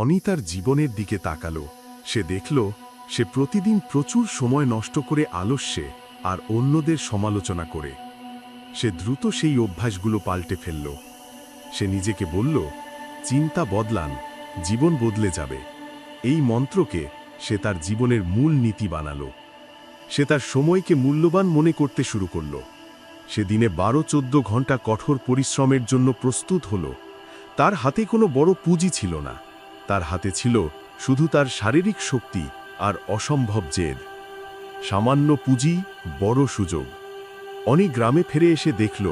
অনি তার জীবনের দিকে তাকালো। সে দেখল, সে প্রতিদিন প্রচুর সময় নষ্ট করে আলস্যে আর অন্যদের সমালোচনা করে। সে দ্রুত সেই অভ্যাসগুলো পাল্টে ফেলল। সে নিজেকে বলল, চিন্তা বদলান, জীবন বদলে যাবে। এই মন্ত্রকে সে তার জীবনের মূল নীতি বানালো। সে তার সময়কে মূল্যবান মনে করতে শুরু করল। সে দিনে বারো চোদ্দ ঘণ্টা কঠোর পরিশ্রমের জন্য প্রস্তুত হল। তার হাতে কোনো বড় পুঁজি ছিল না। তার হাতে ছিল শুধু তার শারীরিক শক্তি আর অসম্ভব জেদ। সামান্য পুঁজি, বড় সুযোগ। অনেক গ্রামে ফিরে এসে দেখল,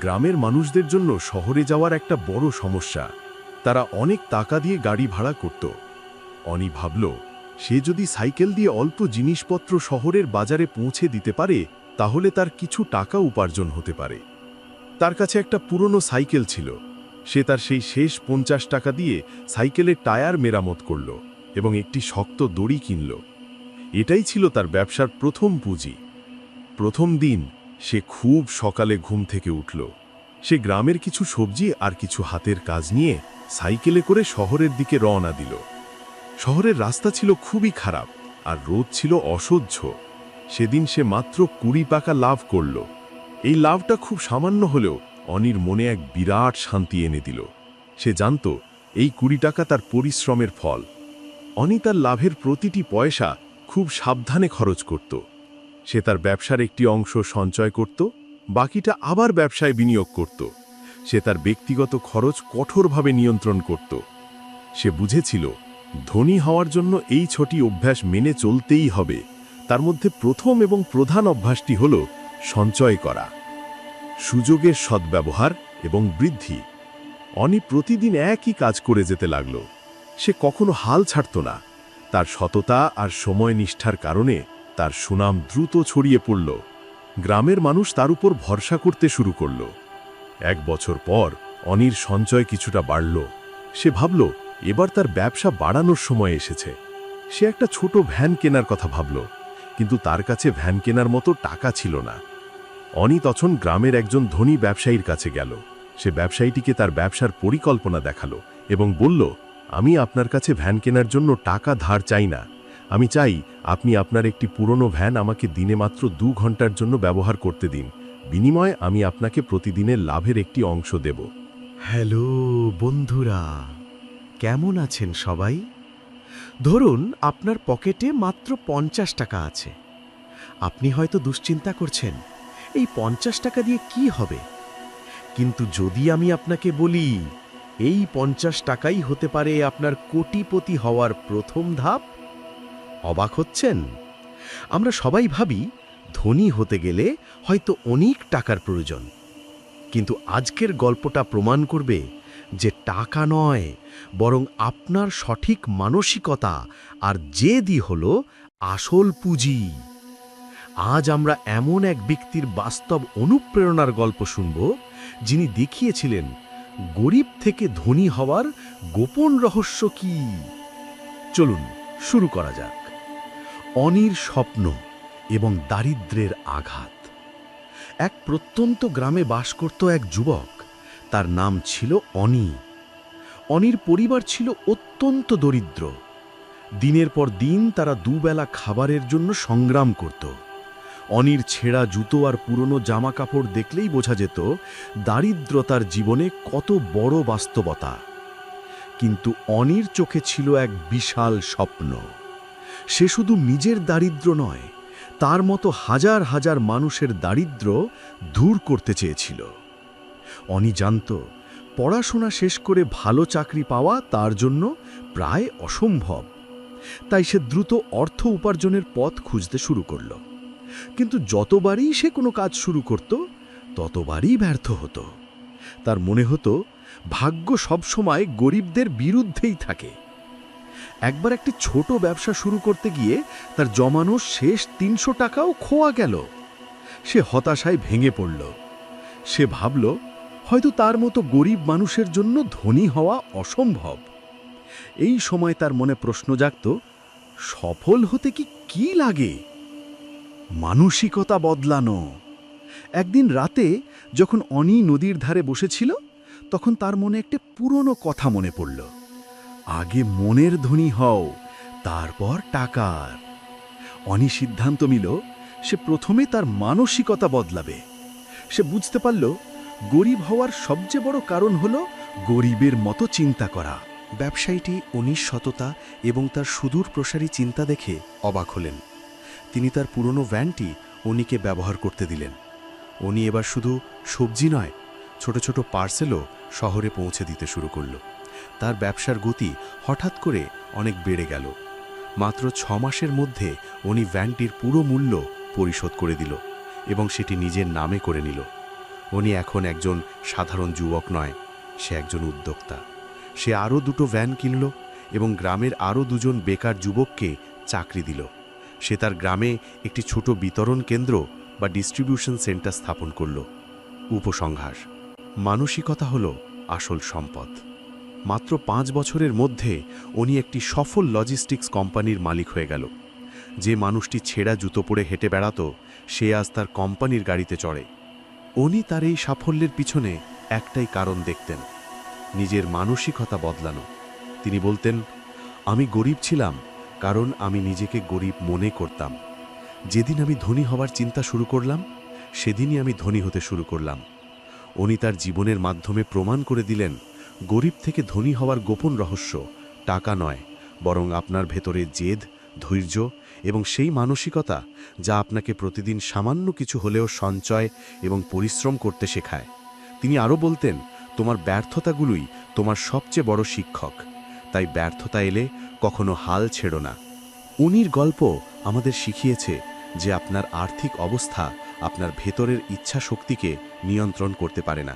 গ্রামের মানুষদের জন্য শহরে যাওয়ার একটা বড় সমস্যা। তারা অনেক টাকা দিয়ে গাড়ি ভাড়া করত। অনি ভাবল, সে যদি সাইকেল দিয়ে অল্প জিনিসপত্র শহরের বাজারে পৌঁছে দিতে পারে, তাহলে তার কিছু টাকা উপার্জন হতে পারে। তার কাছে একটা পুরনো সাইকেল ছিল। সে তার সেই শেষ পঞ্চাশ টাকা দিয়ে সাইকেলের টায়ার মেরামত করল এবং একটি শক্ত দড়ি কিনল। এটাই ছিল তার ব্যবসার প্রথম পুঁজি। প্রথম দিন সে খুব সকালে ঘুম থেকে উঠল। সে গ্রামের কিছু সবজি আর কিছু হাতের কাজ নিয়ে সাইকেলে করে শহরের দিকে রওনা দিল। শহরের রাস্তা ছিল খুবই খারাপ আর রোদ ছিল অসহ্য। সেদিন সে মাত্র কুড়ি পাকা লাভ করল। এই লাভটা খুব সামান্য হলেও অনির মনে এক বিরাট শান্তি এনে দিল। সে জানত, এই কুড়ি টাকা তার পরিশ্রমের ফল। অনি তার লাভের প্রতিটি পয়সা খুব সাবধানে খরচ করত। সে তার ব্যবসার একটি অংশ সঞ্চয় করত, বাকিটা আবার ব্যবসায় বিনিয়োগ করত। সে তার ব্যক্তিগত খরচ কঠোরভাবে নিয়ন্ত্রণ করত। সে বুঝেছিল, ধনী হওয়ার জন্য এই ছটি অভ্যাস মেনে চলতেই হবে। তার মধ্যে প্রথম এবং প্রধান অভ্যাসটি হল সঞ্চয় করা। সুযোগের সদ্ব্যবহার এবং বৃদ্ধি। অনি প্রতিদিন একই কাজ করে যেতে লাগল। সে কখনো হাল ছাড়ত না। তার সততা আর সময় নিষ্ঠার কারণে তার সুনাম দ্রুত ছড়িয়ে পড়ল। গ্রামের মানুষ তার উপর ভরসা করতে শুরু করল। এক বছর পর অনির সঞ্চয় কিছুটা বাড়ল। সে ভাবল, এবার তার ব্যবসা বাড়ানোর সময় এসেছে। সে একটা ছোট ভ্যান কেনার কথা ভাবল, কিন্তু তার কাছে ভ্যান কেনার মতো টাকা ছিল না। অনি তখন গ্রামের একজন ধনী ব্যবসায়ীর কাছে গেল। সে ব্যবসায়ীটিকে তার ব্যবসার পরিকল্পনা দেখাল এবং বলল, আমি আপনার কাছে ভ্যান কেনার জন্য টাকা ধার চাই না। আমি চাই আপনি আপনার একটি পুরনো ভ্যান আমাকে দিনে মাত্র দু ঘণ্টার জন্য ব্যবহার করতে দিন। বিনিময়ে আমি আপনাকে প্রতিদিনের লাভের একটি অংশ দেব। হ্যালো, বন্ধুরা। কেমন আছেন সবাই? ধরুন, আপনার পকেটে মাত্র পঞ্চাশ টাকা আছে। আপনি হয়তো দুশ্চিন্তা করছেন। এই পঞ্চাশ টাকা দিয়ে কি হবে? কিন্তু যদি আমি আপনাকে বলি, এই পঞ্চাশ টাকাই হতে পারে আপনার কোটিপতি হওয়ার প্রথম ধাপ, অবাক হচ্ছেন? আমরা সবাই ভাবি, ধনী হতে গেলে হয়তো অনেক টাকার প্রয়োজন। কিন্তু আজকের গল্পটা প্রমাণ করবে যে টাকা নয়, বরং আপনার সঠিক মানসিকতা আর জেদি হল আসল পুঁজি। আজ আমরা এমন এক ব্যক্তির বাস্তব অনুপ্রেরণার গল্প শুনব, যিনি দেখিয়েছিলেন, গরিব থেকে ধনী হওয়ার গোপন রহস্য কি? চলুন, শুরু করা যাক। অনির স্বপ্ন এবং দারিদ্র্যের আঘাত। এক প্রত্যন্ত গ্রামে বাস করত এক যুবক, তার নাম ছিল অনি। অনির পরিবার ছিল অত্যন্ত দরিদ্র। দিনের পর দিন তারা দুবেলা খাবারের জন্য সংগ্রাম করত। অনির ছেঁড়া জুতো আর পুরনো জামা কাপড় দেখলেই বোঝা যেত দারিদ্রতার জীবনে কত বড় বাস্তবতা। কিন্তু অনির চোখে ছিল এক বিশাল স্বপ্ন। সে শুধু নিজের দারিদ্র নয়, তার মতো হাজার হাজার মানুষের দারিদ্র দূর করতে চেয়েছিল। অনি জানত, পড়াশোনা শেষ করে ভালো চাকরি পাওয়া তার জন্য প্রায় অসম্ভব। তাই সে দ্রুত অর্থ উপার্জনের পথ খুঁজতে শুরু করল। কিন্তু যতবারই সে কোনো কাজ শুরু করত, ততবারই ব্যর্থ হতো। তার মনে হতো, ভাগ্য সবসময় গরিবদের বিরুদ্ধেই থাকে। একবার একটি ছোট ব্যবসা শুরু করতে গিয়ে তার জমানো শেষ তিনশো টাকাও খোয়া গেল। সে হতাশায় ভেঙে পড়ল। সে ভাবল, হয়তো তার মতো গরিব মানুষের জন্য ধনী হওয়া অসম্ভব। এই সময় তার মনে প্রশ্ন জাগত, সফল হতে কি কি লাগে? মানসিকতা বদলানো। একদিন রাতে যখন অনি নদীর ধারে বসেছিল, তখন তার মনে একটি পুরনো কথা মনে পড়ল। আগে মনের ধনী হও, তারপর টাকার। অনি সিদ্ধান্ত নিল, সে প্রথমে তার মানসিকতা বদলাবে। সে বুঝতে পারল, গরিব হওয়ার সবচেয়ে বড় কারণ হল গরিবের মতো চিন্তা করা। ব্যবসায়ীটি উনিশ এবং তার সুদূর প্রসারী চিন্তা দেখে অবাক হলেন। তিনি তার পুরনো ভ্যানটি উনিকে ব্যবহার করতে দিলেন। উনি এবার শুধু সবজি নয়, ছোট ছোট পার্সেলও শহরে পৌঁছে দিতে শুরু করল। তার ব্যবসার গতি হঠাৎ করে অনেক বেড়ে গেল। মাত্র ছ মাসের মধ্যে উনি ভ্যানটির পুরো মূল্য পরিশোধ করে দিল এবং সেটি নিজের নামে করে নিল। উনি এখন একজন সাধারণ যুবক নয়, সে একজন উদ্যোক্তা। সে আরও দুটো ভ্যান কিনল এবং গ্রামের আরও দুজন বেকার যুবককে চাকরি দিল। সে তার গ্রামে একটি ছোট বিতরণ কেন্দ্র বা ডিস্ট্রিবিউশন সেন্টার স্থাপন করল। উপসংহার। মানসিকতা হল আসল সম্পদ। মাত্র পাঁচ বছরের মধ্যে উনি একটি সফল লজিস্টিক্স কোম্পানির মালিক হয়ে গেল। যে মানুষটি ছেঁড়া জুতো পরে হেঁটে বেড়াতো, সে আজ তার কোম্পানির গাড়িতে চড়ে। উনি তার এই সাফল্যের পিছনে একটাই কারণ দেখতেন। নিজের মানসিকতা বদলানো। তিনি বলতেন, আমি গরিব ছিলাম কারণ আমি নিজেকে গরিব মনে করতাম। যেদিন আমি ধনী হওয়ার চিন্তা শুরু করলাম, সেদিনই আমি ধনী হতে শুরু করলাম। উনি তার জীবনের মাধ্যমে প্রমাণ করে দিলেন, গরিব থেকে ধনী হওয়ার গোপন রহস্য টাকা নয়, বরং আপনার ভেতরে জেদ, ধৈর্য এবং সেই মানসিকতা যা আপনাকে প্রতিদিন সামান্য কিছু হলেও সঞ্চয় এবং পরিশ্রম করতে শেখায়। তিনি আরও বলতেন, তোমার ব্যর্থতাগুলোই তোমার সবচেয়ে বড় শিক্ষক। তাই ব্যর্থতা এলে কখনো হাল ছেড়ো না। উনির গল্প আমাদের শিখিয়েছে যে আপনার আর্থিক অবস্থা আপনার ভেতরের ইচ্ছা শক্তিকে নিয়ন্ত্রণ করতে পারে না।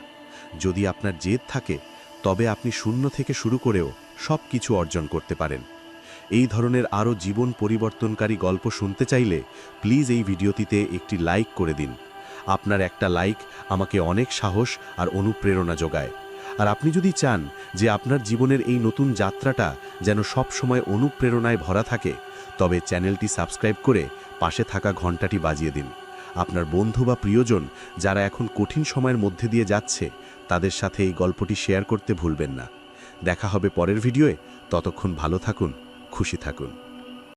যদি আপনার জেদ থাকে, তবে আপনি শূন্য থেকে শুরু করেও সব কিছু অর্জন করতে পারেন। এই ধরনের আরও জীবন পরিবর্তনকারী গল্প শুনতে চাইলে প্লিজ এই ভিডিওটিতে একটি লাইক করে দিন। আপনার একটা লাইক আমাকে অনেক সাহস আর অনুপ্রেরণা যোগায়। আর আপনি যদি চান যে আপনার জীবনের এই নতুন যাত্রাটা যেন সব সময় অনুপ্রেরণায় ভরা থাকে, তবে চ্যানেলটি সাবস্ক্রাইব করে পাশে থাকা ঘন্টাটি বাজিয়ে দিন। আপনার বন্ধু বা প্রিয়জন যারা এখন কঠিন সময়ের মধ্যে দিয়ে যাচ্ছে, তাদের সাথে এই গল্পটি শেয়ার করতে ভুলবেন না। দেখা হবে পরের ভিডিওয়ে। ততক্ষণ ভালো থাকুন, খুশি থাকুন।